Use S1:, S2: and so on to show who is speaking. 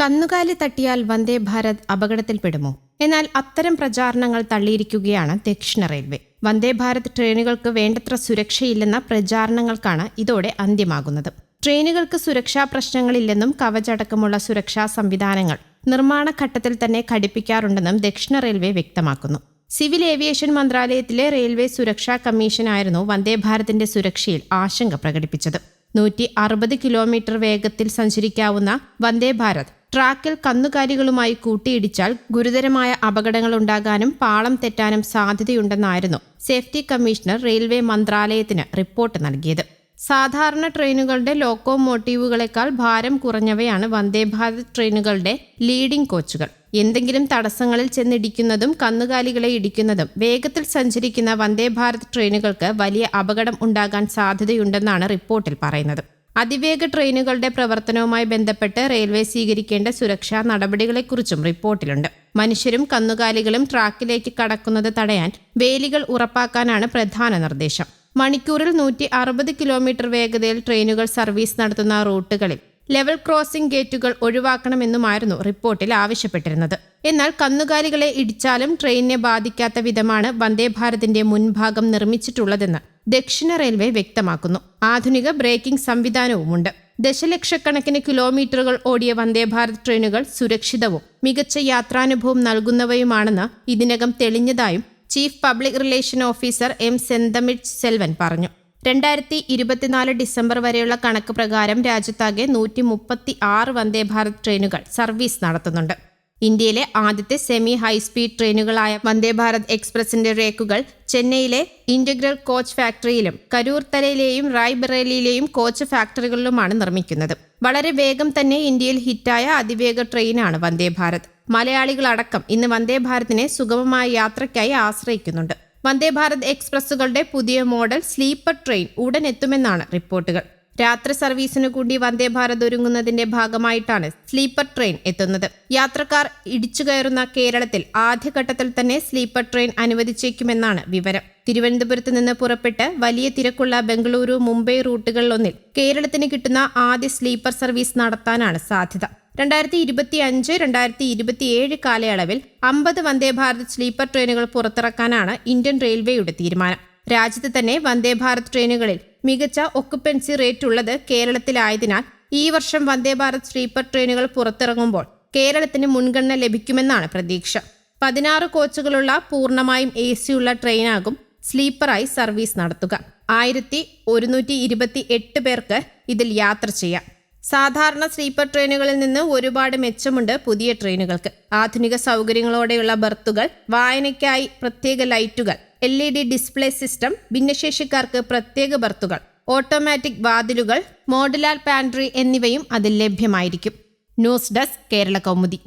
S1: കന്നുകാലി തട്ടിയാൽ വന്ദേ ഭാരത് അപകടത്തിൽപ്പെടുമോ? എന്നാൽ അത്തരം പ്രചാരണങ്ങൾ തള്ളിയിരിക്കുകയാണ് ദക്ഷിണ റെയിൽവേ. വന്ദേ ഭാരത് ട്രെയിനുകൾക്ക് വേണ്ടത്ര സുരക്ഷയില്ലെന്ന പ്രചാരണങ്ങൾക്കാണ് ഇതോടെ അന്ത്യമാകുന്നത്. ട്രെയിനുകൾക്ക് സുരക്ഷാ പ്രശ്നങ്ങളില്ലെന്നും കവചടക്കമുള്ള സുരക്ഷാ സംവിധാനങ്ങൾ നിർമ്മാണ ഘട്ടത്തിൽ തന്നെ ഘടിപ്പിക്കാറുണ്ടെന്നും ദക്ഷിണ റെയിൽവേ വ്യക്തമാക്കുന്നു. സിവിൽ ഏവിയേഷൻ മന്ത്രാലയത്തിലെ റെയിൽവേ സുരക്ഷാ കമ്മീഷനായിരുന്നു വന്ദേ ഭാരതിന്റെ സുരക്ഷയിൽ ആശങ്ക പ്രകടിപ്പിച്ചത്. നൂറ്റി അറുപത് കിലോമീറ്റർ വേഗത്തിൽ സഞ്ചരിക്കാവുന്ന വന്ദേ ഭാരത് ട്രാക്കിൽ കന്നുകാലികളുമായി കൂട്ടിയിടിച്ചാൽ ഗുരുതരമായ അപകടങ്ങൾ ഉണ്ടാകാനും പാളം തെറ്റാനും സാധ്യതയുണ്ടെന്നായിരുന്നു സേഫ്റ്റി കമ്മീഷണർ റെയിൽവേ മന്ത്രാലയത്തിന് റിപ്പോർട്ട് നൽകിയത്. സാധാരണ ട്രെയിനുകളുടെ ലോക്കോമോട്ടീവുകളെക്കാൾ ഭാരം കുറഞ്ഞവയാണ് വന്ദേ ഭാരത് ട്രെയിനുകളുടെ ലീഡിംഗ് കോച്ചുകൾ. എന്തെങ്കിലും തടസ്സങ്ങളിൽ ചെന്നിടിക്കുന്നതും കന്നുകാലികളെ ഇടിക്കുന്നതും വേഗത്തിൽ സഞ്ചരിക്കുന്ന വന്ദേ ഭാരത് ട്രെയിനുകൾക്ക് വലിയ അപകടം ഉണ്ടാകാൻ സാധ്യതയുണ്ടെന്നാണ് റിപ്പോർട്ടിൽ പറയുന്നത്. അതിവേഗ ട്രെയിനുകളുടെ പ്രവർത്തനവുമായി ബന്ധപ്പെട്ട് റെയിൽവേ സ്വീകരിക്കേണ്ട സുരക്ഷാ നടപടികളെക്കുറിച്ചും റിപ്പോർട്ടിലുണ്ട്. മനുഷ്യരും കന്നുകാലികളും ട്രാക്കിലേക്ക് കടക്കുന്നത് തടയാൻ വേലികൾ ഉറപ്പാക്കാനാണ് പ്രധാന നിർദ്ദേശം. മണിക്കൂറിൽ നൂറ്റി അറുപത് കിലോമീറ്റർ വേഗതയിൽ ട്രെയിനുകൾ സർവീസ് നടത്തുന്ന റൂട്ടുകളിൽ ലെവൽ ക്രോസിംഗ് ഗേറ്റുകൾ ഒഴിവാക്കണമെന്നുമായിരുന്നു റിപ്പോർട്ടിൽ ആവശ്യപ്പെട്ടിരുന്നത്. എന്നാൽ കന്നുകാലികളെ ഇടിച്ചാലും ട്രെയിനിനെ ബാധിക്കാത്ത വിധമാണ് വന്ദേ ഭാരതിന്റെ മുൻഭാഗം നിർമ്മിച്ചിട്ടുള്ളതെന്ന് ദക്ഷിണ റെയിൽവേ വ്യക്തമാക്കുന്നു. ആധുനിക ബ്രേക്കിംഗ് സംവിധാനവുമുണ്ട്. ദശലക്ഷക്കണക്കിന് കിലോമീറ്ററുകൾ ഓടിയ വന്ദേ ഭാരത് ട്രെയിനുകൾ സുരക്ഷിതവും മികച്ച യാത്രാനുഭവം നൽകുന്നവയുമാണെന്ന് ഇതിനകം തെളിഞ്ഞതായും chief public relation officer M Senthamizh Selvan പറഞ്ഞു. രണ്ടായിരത്തി ഇരുപത്തിനാല് ഡിസംബർ വരെയുള്ള കണക്ക് പ്രകാരം രാജ്യത്താകെ നൂറ്റി മുപ്പത്തി ആറ് വന്ദേ ഭാരത് ട്രെയിനുകൾ സർവീസ് നടത്തുന്നുണ്ട്. ഇന്ത്യയിലെ ആദ്യത്തെ സെമി ഹൈസ്പീഡ് ട്രെയിനുകളായ വന്ദേ ഭാരത് എക്സ്പ്രസിന്റെ റേക്കുകൾ ചെന്നൈയിലെ ഇന്റഗ്രൽ കോച്ച് ഫാക്ടറിയിലും കരൂർത്തലയിലെയും റായ്ബറേലിയിലെയും കോച്ച് ഫാക്ടറികളിലുമാണ് നിർമ്മിക്കുന്നത്. വളരെ വേഗം തന്നെ ഇന്ത്യയിൽ ഹിറ്റായ അതിവേഗ ട്രെയിനാണ് വന്ദേ ഭാരത്. മലയാളികളടക്കം ഇന്ന് വന്ദേ ഭാരതിനെ സുഗമമായ യാത്രയ്ക്കായി ആശ്രയിക്കുന്നുണ്ട്. വന്ദേ ഭാരത് എക്സ്പ്രസുകളുടെ പുതിയ മോഡൽ സ്ലീപ്പർ ട്രെയിൻ ഉടൻ എത്തുമെന്നാണ് റിപ്പോർട്ടുകൾ. രാത്രി സർവീസിനു കൂടി വന്ദേ ഭാരത് ഒരുങ്ങുന്നതിന്റെ ഭാഗമായിട്ടാണ് സ്ലീപ്പർ ട്രെയിൻ എത്തുന്നത്. യാത്രക്കാർ ഇടിച്ചു കയറുന്ന കേരളത്തിൽ ആദ്യഘട്ടത്തിൽ തന്നെ സ്ലീപ്പർ ട്രെയിൻ അനുവദിച്ചേക്കുമെന്നാണ് വിവരം. തിരുവനന്തപുരത്ത് നിന്ന് പുറപ്പെട്ട് വലിയ തിരക്കുള്ള ബംഗളൂരു മുംബൈ റൂട്ടുകളിലൊന്നിൽ കേരളത്തിന് കിട്ടുന്ന ആദ്യ സ്ലീപ്പർ സർവീസ് നടത്താനാണ് സാധ്യത. രണ്ടായിരത്തി ഇരുപത്തി അഞ്ച് രണ്ടായിരത്തി ഇരുപത്തിയേഴ് കാലയളവിൽ അമ്പത് വന്ദേ ഭാരത് സ്ലീപ്പർ ട്രെയിനുകൾ പുറത്തിറക്കാനാണ് ഇന്ത്യൻ റെയിൽവേയുടെ തീരുമാനം. രാജ്യത്ത് തന്നെ വന്ദേ ഭാരത് ട്രെയിനുകളിൽ മികച്ച ഒക്കുപ്പൻസി റേറ്റ് ഉള്ളത് കേരളത്തിലായതിനാൽ ഈ വർഷം വന്ദേ ഭാരത് സ്ലീപ്പർ ട്രെയിനുകൾ പുറത്തിറങ്ങുമ്പോൾ കേരളത്തിന് മുൻഗണന ലഭിക്കുമെന്നാണ് പ്രതീക്ഷ. പതിനാറ് കോച്ചുകളുള്ള പൂർണമായും എ സിയുള്ള ട്രെയിനാകും സ്ലീപ്പറായി സർവീസ് നടത്തുക. ആയിരത്തി ഒരുന്നൂറ്റി ഇരുപത്തി എട്ട് പേർക്ക് ഇതിൽ യാത്ര ചെയ്യാം. സാധാരണ സ്ലീപ്പർ ട്രെയിനുകളിൽ നിന്ന് ഒരുപാട് മെച്ചമുണ്ട് പുതിയ ട്രെയിനുകൾക്ക്. ആധുനിക സൗകര്യങ്ങളോടെയുള്ള ബർത്തുകൾ വായനയ്ക്കായി പ്രത്യേക ലൈറ്റുകൾ L E D display system ഭിന്നശേഷിക്കാർക്ക് പ്രത്യേക ബർത്തുകൾ ഓട്ടോമാറ്റിക് വാതിലുകൾ മോഡുലാർ പാൻട്രി എന്നിവയും അതിൽ ലഭ്യമായിരിക്കും. News desk Kerala Kaumudi.